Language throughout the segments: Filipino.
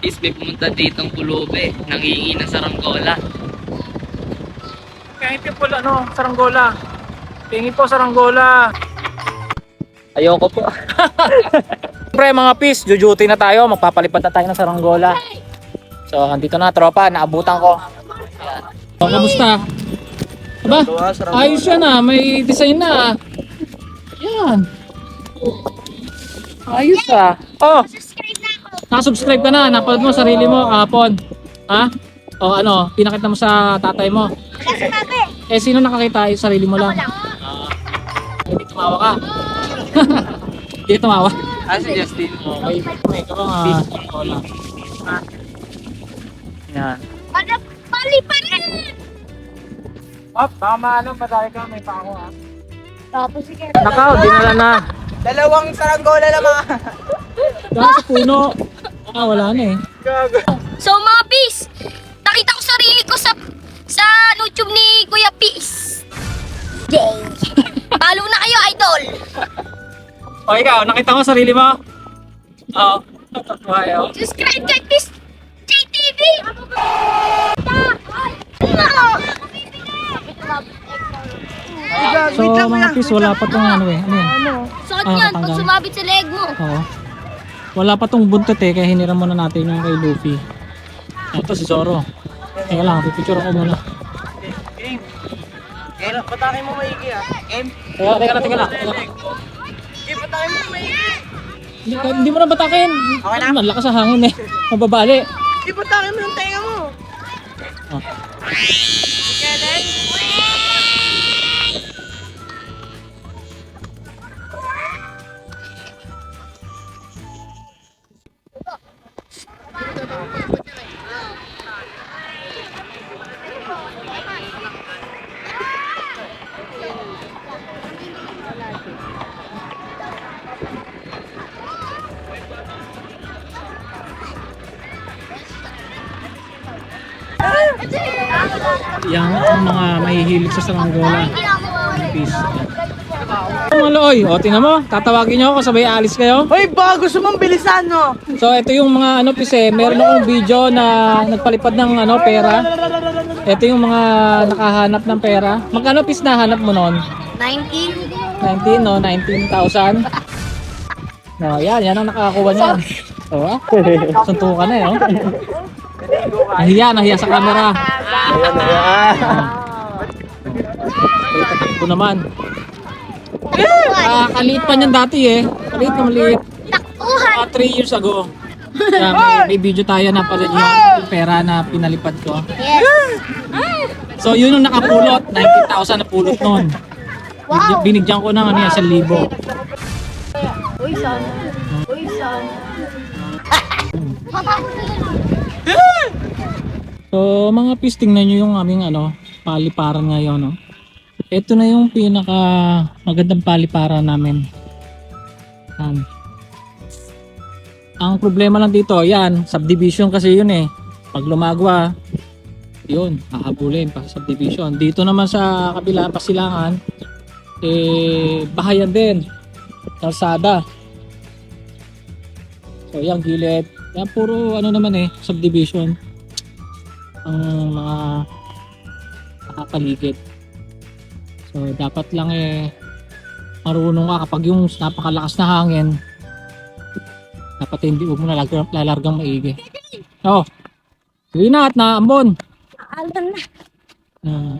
pis, may pumunta ditong pulube. Nangihingi ng saranggola. Kaya ito po, ano, saranggola. Tingin po saranggola. Ayoko po. Siyempre mga pis, jujuti na tayo. Magpapalipad na tayo ng saranggola. So, andito na tropa. Naabutan ko. O, kamusta? Aba, ayos yan ah. May design na ah. Yan. Ayos ah. Oh, nakasubscribe ka na. Napanood mo sarili mo kahapon. Ha? O ano, pinakita mo sa tatay mo. Eh, sino nakakita? Yung sarili mo lang. Ah, Hindi tumawa ka. Hindi tumawa. Ah, si Justin. Okay, may ka bang ah, wala. Yan. Pali pa rin! Op, tama ano, madali ka, may pako ah. Tapos sige. Nakaw, dinala na. Dalawang saranggola na mga. Dahil sa puno. Ah, wala na eh. So mga bis, nakita ko sarili ko sa sa YouTube ni Kuya Peace. Yay! Palo na kayo, idol! O ikaw, nakita mo sarili mo? Oo. Okay, oh. Subscribe kay Peace JTV! So, mga pis, wala pa tong ano eh. Ano yan? Suot Ah, yan pag patanggal. sumabit sa leg mo. Oo. Wala pa tong buntot eh, kaya hiniram muna natin yung kay Luffy. Ito si Zoro. Teka lang, pipicture ako muna. Game. Game, patakin mo maigi ah. Game. Teka, teka lang, teka lang. Game, patakin mo maigi. Hindi, hindi mo na batakin. Okay na? Ang lakas sa hangin eh. Mababali. Game, patakin mo yung tenga mo. Oh. Yan ang mga mahihilig sa saranggola. Peace. Mga loy, o tingnan mo, tatawagin niyo ako sabay alis kayo. Hoy, bago sumambilisan no. So ito yung mga ano pise, meron akong video na nagpalipad ng ano pera. Ito yung mga nakahanap ng pera. Magkano pis nahanap mo noon? 19. 19 no, 19,000. No, yan, yan ang nakakakuha niyan. Oh, ah. Suntukan na eh, oh. Nahiya, nahiya sa camera. Ito tatakbo naman. Ah, kaliit pa niyan dati eh. Kaliit na maliit. Takbuhan! Mga 3 years ago. Yeah, may, may video tayo na pala yung pera na pinalipad ko. Yes! So yun yung nakapulot, 90,000 na pulot noon. Wow! Binigyan ko ng ano yan, 1,000. Uy, sana. Uy, sana. So mga pis, tingnan nyo yung aming ano, paliparan ngayon. No? Ito na yung pinaka magandang paliparan namin. Yan. Ang problema lang dito, yan, subdivision kasi yun eh. Pag lumagwa, yun, hahabulin pa sa subdivision. Dito naman sa kabila, pasilangan, eh, bahayan din. Kalsada. So, yan, gilid. Yan, puro ano naman eh, subdivision. Ang mga nakakaligid. So, dapat lang eh, marunong ka kapag yung napakalakas na hangin, dapat hindi mo na lalargang, lalargang maigi. Oh, sige na at naambon. Alam na. Ah.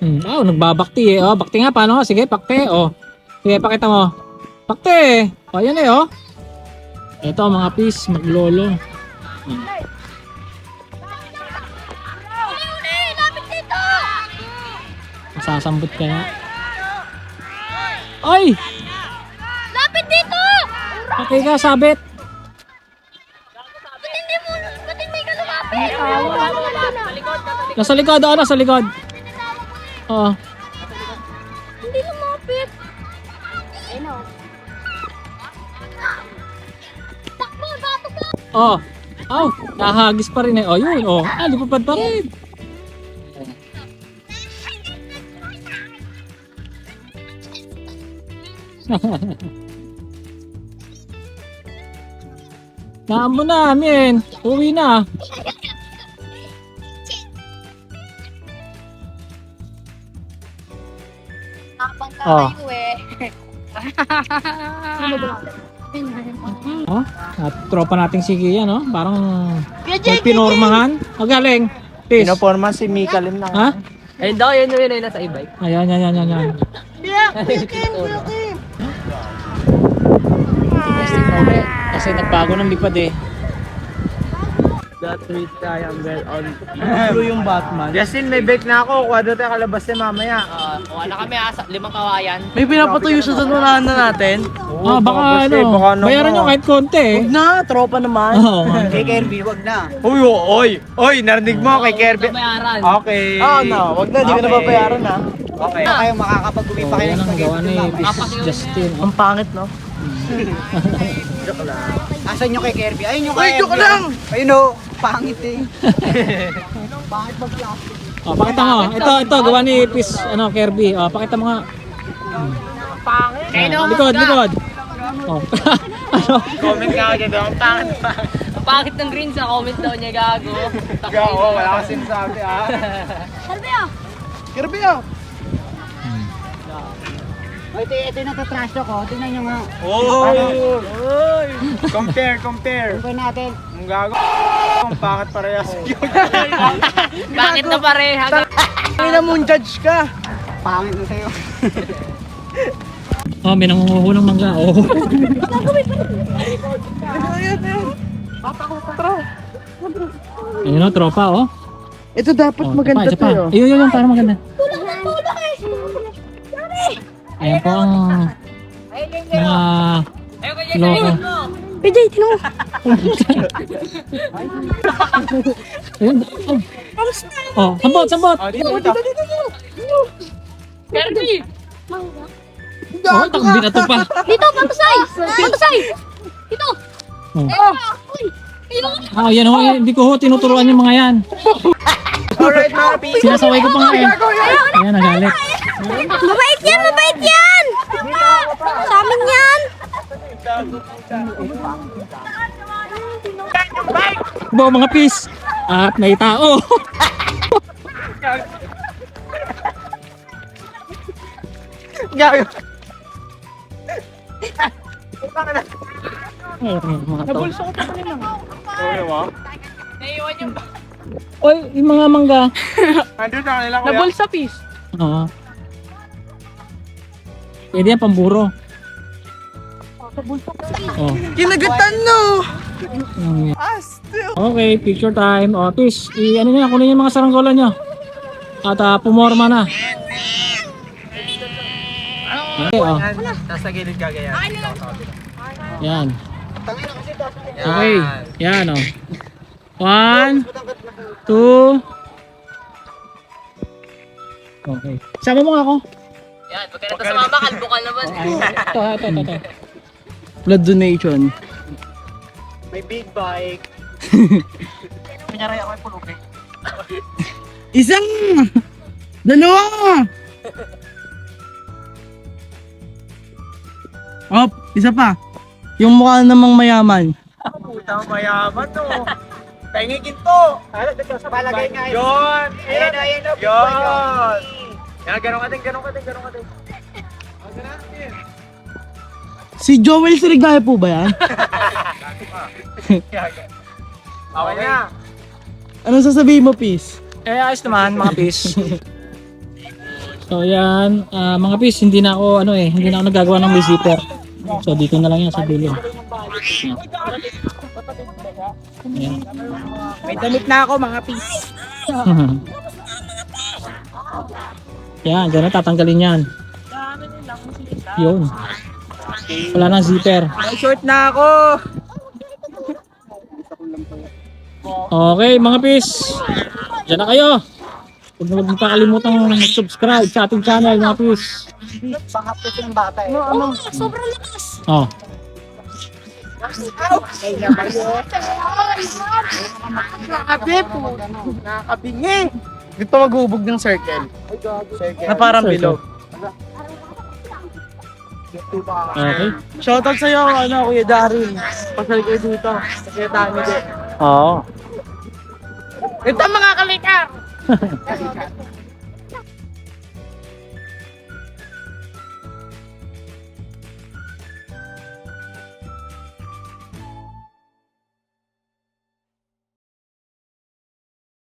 Hmm, oh, nagbabakti eh. Oh, bakti nga paano? Sige, bakti. Oh. Sige, pakita mo. Bakti. Oh, yan eh, oh. Ito mga pis, maglolo. Hmm. Masasambot ka na. Ay! Lapit dito! Patay ka, sabit. Ba't hindi mo, ba't hindi ka lumapit? Nasa likod, oh, nasa likod. Oh. Hindi lumapit. Ayun o. Takbo, batok ka! Oh. Oh, nahagis pa rin eh. Oh, yun. Oh, ah, lipapad pa rin. Naambo na, men. Uwi na. Habang Oh. tayo eh. Oh, at tropa nating si Kia, no? Parang may pinormahan. Magaling. Peace. Pinoporma si Mika Lim na. Ha? Ayun daw, yun yun yun nasa e-bike. Ayan, yan, yan, yan, yan. Kasi nagbago ng lipad eh. That three triangle on Blue yung Batman. Justin, may bake na ako. Kuha doon tayo kalabas niya mamaya. Uh, wala kami asa, limang kawayan. May pinapatuyo sa doon na natin. ah, baka ano, baka ano bayaran nyo kahit konti eh. Na, tropa naman. Oo. Kay Kirby, wag na. Uy, oh, oy, oy, narinig mo kay Kirby. Bayaran. Okay. Ah, no, wag na, di ka na Okay. babayaran ha. Okay. kayo makakapag-uwi Oh, yan ang gawa ni Peace Justin. Oh. Ang pangit, no? Asan yung kay Kirby? Ayun yung Ay, kay joke Kirby. lang! Ayun o, pangit eh. Oh, pakita mo. Ito, ito, gawa ni Peace, ano, Kirby. Oh, pakita mo nga. Pangit. likod, likod. Oh. ano? Comment nga ako dyan doon. Ang pangit pa. Ang pangit ng green sa comment daw niya, gago. Oo, wala kasi sinasabi ah. Salve ah! Kirby ah! O, ito, ito yung natatrash talk ko. Tingnan nyo nga. Oy! Oy! Compare, compare. Tingnan natin. Ang gago. Ang pangit parehas. Bakit na pareha? Ang ina mong judge ka. Pangit na sa'yo. Oh, may nangunguho ng mangga. Oh. Ayun o, tropa, oh. Ito dapat oh maganda to pa, isa yun. pa. Ayun, yun, yun, para maganda. Ayan po ang mga loko. PJ, tinan mo. Ayun, oh. Oh, sambot, sambot. Oh, dito, dito. Kirby! Oh, takbi na to pa. Dito, pampasay! Pampasay! Dito! Oh. Ayun! Ah, yan ho, hindi ko ho tinuturuan yung mga yan. Alright, mga. Sinasaway ko pa nga eh. Ayan, nagalit. Mabait yan! Mabait yan! Sa amin yan! Bo, mga pis. At may tao. Gago. Nabulso. Sorry mo. Naiwan yung Oy, yung mga mangga. Andun sa kanila kuya. nabulsa piece. Oo. Pwede yan, pamburo. Oh. Kinagatan no! Mm. Okay, picture time. O, Tis, i ano niya, kunin yung mga saranggola niyo. At ah, pumorma na. Okay, oh. Nasa gilid ka ganyan. Yan. Okay, yan oh. One, two, Okay. Sama mo nga ako. Yan, pagka nata sa mama, kalbo ka naman. Ito, ito, ito, ito. Blood donation. May big bike. Kunyari ako ay pulubi. Isang! Dalawa! Op, isa pa. Yung mukha namang mayaman. Puta mayaman to. Pengi ginto. Ano, dito sa Palagay nga yun. Yun. Ayun, ayun, Yun. Yan, ganun ka din, ganun ka din, ganun ka din. Si Joel Sirigaya po ba yan? Okay na. Anong sasabihin mo, Peace? Eh, ayos naman, mga pis. so, yan. ah, mga pis, hindi na ako, ano eh, hindi na ako nagagawa ng zipper. So, dito na lang yan sa dulo. Ayan. May damit na ako mga pis. Yan, dyan na tatanggalin yan. Yun. Wala nang zipper. May short na ako. Okay, mga pis. Diyan na kayo. Huwag na huwag niyo pa kalimutang mag-subscribe sa ating channel, mga pis. Pangapos yung bata eh. Oh, sobrang lakas! Oh. Nakabi po. Nakakabingi. Dito maghubog ng circle. Na parang Circle. bilog. Okay. Shoutout sa'yo, ano, Kuya Darin. Pasal kayo dito. Kasi dami din. Oo. Ito mga kalikar!